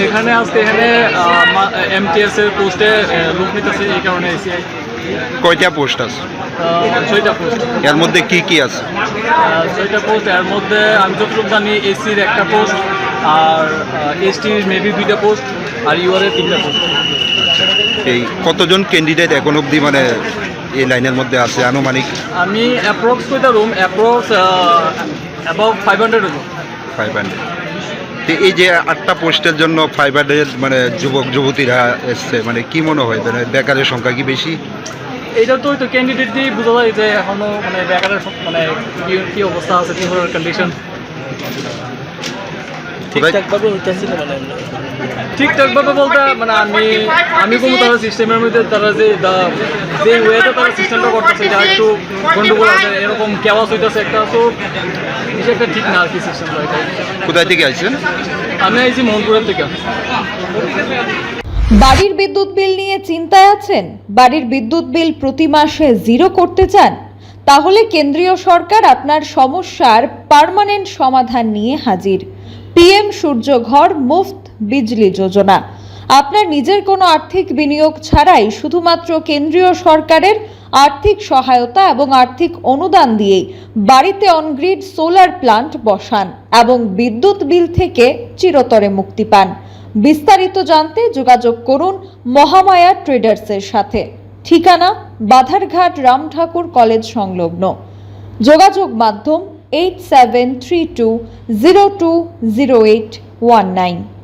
এখানে আজকে এখানে এমটিএস এর পোস্টে লোক নিতেছে এই কারণে কয়টা পোস্ট আছে? ছয়টা পোস্ট এর মধ্যে কি কি আছে? ছয়টা পোস্ট এর মধ্যে আমি যতটুকু জানি এসির একটা পোস্ট আর এসটির মেবি দুইটা পোস্ট আর ইউআরের তিনটা পোস্ট এই কতজন ক্যান্ডিডেট এখন অবধি মানে এই লাইনের মধ্যে আছে আনুমানিক আমি অ্যাপ্রক্স কইটা room approx about five hundred five hundred এই যে আটটা পোস্টের জন্য ফাইভ হান্ড্রেড মানে যুবক যুবতীরা এসছে মানে কি মনে হয়? মানে বেকারের সংখ্যা কি বেশি? এটা তো তো ক্যান্ডিডেট দিয়ে বোঝা যায় যে এখনও মানে বেকারের মানে কি- অবস্থা আছে কি কন্ডিশন ঠিকঠাকভাবে হইতেছে মানে? ঠিকঠাকভাবে বলতে মানে আমি আমি কোনো তারা সিস্টেমের মধ্যে তারা যে দা- যে ওয়েতে তারা সিস্টেমটা করতেছে এটা একটু গন্ডগোল আছে এরকম কেওয়াস হইতেছে একটা তো এটা একটা ঠিক না আর কি সিস্টেমটা কোথায় থেকে আসছেন? আমি আইছি মোহনপুরের থেকে। বাড়ির বিদ্যুৎ বিল নিয়ে চিন্তায় আছেন? বাড়ির বিদ্যুৎ বিল প্রতি মাসে জিরো করতে চান? তাহলে কেন্দ্রীয় সরকার আপনার সমস্যার পার্মানেন্ট সমাধান নিয়ে হাজির। পিএম সূর্যঘর মুফত বিজলি যোজনা। আপনার নিজের কোনো আর্থিক বিনিয়োগ ছাড়াই শুধুমাত্র কেন্দ্রীয় সরকারের আর্থিক সহায়তা এবং আর্থিক অনুদান দিয়েই বাড়িতে অনগ্রিড সোলার প্লান্ট বসান এবং বিদ্যুৎ বিল থেকে চিরতরে মুক্তি পান। বিস্তারিত জানতে যোগাযোগ করুন মহামায়া ট্রেডার্সের সাথে। ঠিকানা বাধারঘাট রাম ঠাকুর কলেজ সংলগ্ন। যোগাযোগ মাধ্যম 8732 020819.